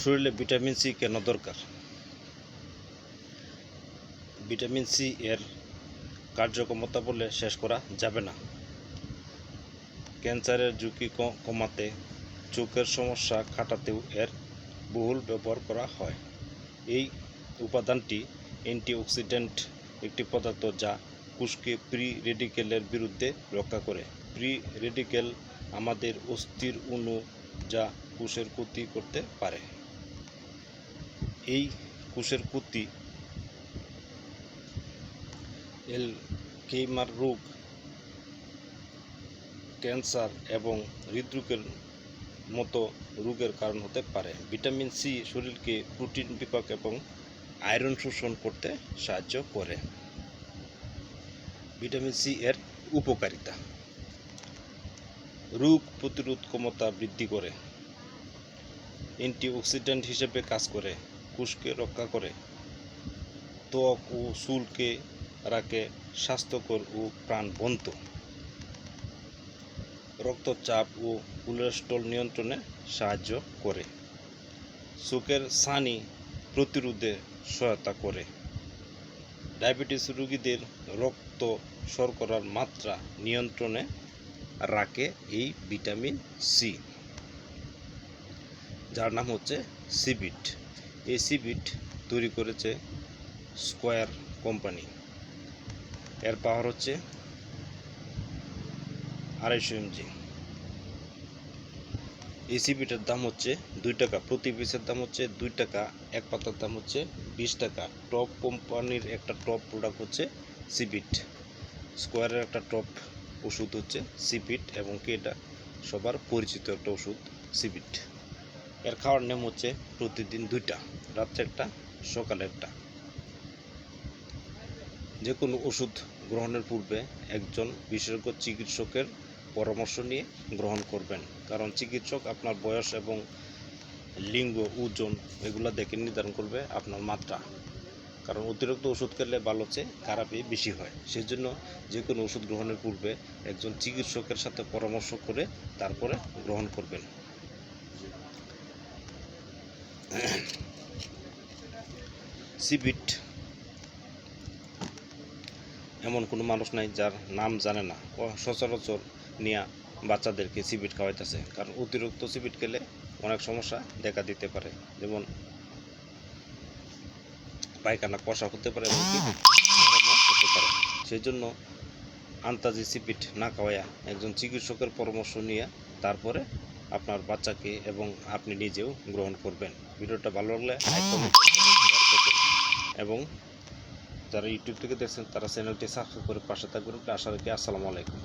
শরীরে vitamin C কেন দরকার? ভিটামিন সি এর কার্যক্ষমতা বলে শেষ করা যাবে না। ক্যান্সারের ঝুঁকি কমাতে চোখের সমস্যা কাটাতেও এর বহুল ব্যবহার করা হয়। এই উপাদানটি অ্যান্টিঅক্সিডেন্ট একটি পদার্থ যা কোষকে প্রি রেডিকেলের বিরুদ্ধে রক্ষা করে। প্রি রেডিকেল আমাদের অস্থির অণু যা কোষের ক্ষতি করতে পারে। এই কুশের কোষের ক্ষতি এলকেইমার রোগ, ক্যান্সার এবং হৃদরোগের মতো রোগের কারণ হতে পারে। ভিটামিন সি শরীরকে প্রোটিন বিপাক এবং আয়রন শোষণ করতে সাহায্য করে। ভিটামিন সি এর উপকারিতা। রোগ প্রতিরোধ ক্ষমতা বৃদ্ধি করে। অ্যান্টিঅক্সিডেন্ট হিসেবে কাজ করে। কোষকে রক্ষা করে। ত্বক ও চুলকে রাখে স্বাস্থ্যকর ও প্রাণবন্ত। রক্তচাপ ও কোলেস্ট্রল নিয়ন্ত্রণে সাহায্য করে। চোখের সানি প্রতিরোধে সহায়তা করে। ডায়াবেটিস রোগীদের রক্ত শর্করার মাত্রা নিয়ন্ত্রণে রাখে এই ভিটামিন সি। যার নাম হচ্ছে সিবিট। এই সিবিট তৈরি করেছে স্কোয়ার কোম্পানি। এর পাওয়ার হচ্ছে আড়াইশো এমজি। এই সিবিটার দাম হচ্ছে দুই টাকা, প্রতি পিসের দাম হচ্ছে দুই টাকা, এক পাতার দাম হচ্ছে বিশ টাকা। টপ কোম্পানির একটা টপ প্রোডাক্ট হচ্ছে সিবিট স্কোয়ারের একটা টপ ওষুধ হচ্ছে সিবিট এবং কি এটা সবার পরিচিত একটা ওষুধ সিবিট এর খাওয়ার নিয়ম হচ্ছে প্রতিদিন দুইটা রাত্রে একটা সকালে একটা। যে কোনো ওষুধ গ্রহণের পূর্বে একজন বিশেষজ্ঞ চিকিৎসকের পরামর্শ নিয়ে গ্রহণ করবেন। কারণ চিকিৎসক আপনার বয়স এবং লিঙ্গ, ওজন এগুলো দেখে নির্ধারণ করবে আপনার মাত্রা। কারণ অতিরিক্ত ওষুধ খেলে ভালো চেয়ে খারাপই বেশি হয়। সেই জন্য যে কোনো ওষুধ গ্রহণের পূর্বে একজন চিকিৎসকের সাথে পরামর্শ করে তারপরে গ্রহণ করবেন। সিবিট এমন কোনো মানুষ নাই যার নাম জানে না। সচরাচর নিয়ে বাচ্চাদেরকে সিবিট খাওয়াইতেছে, কারণ অতিরিক্ত সিবিট খেলে অনেক সমস্যা দেখা দিতে পারে। যেমন পায়খানা কষা হতে পারে হতে পারে। সেই জন্য আন্তাজি সিপিট না খাওয়াইয়া একজন চিকিৎসকের পরামর্শ নিয়ে তারপরে আপনার বাচ্চাকে এবং আপনি নিজেও গ্রহণ করবেন। ভিডিওটা ভালো লাগলে করবেন এবং যারা ইউটিউব থেকে দেখছেন তারা চ্যানেলটি সাবস্ক্রাইব করে পাশে থাকবেন। আশা রাখি আসসালামু আলাইকুম।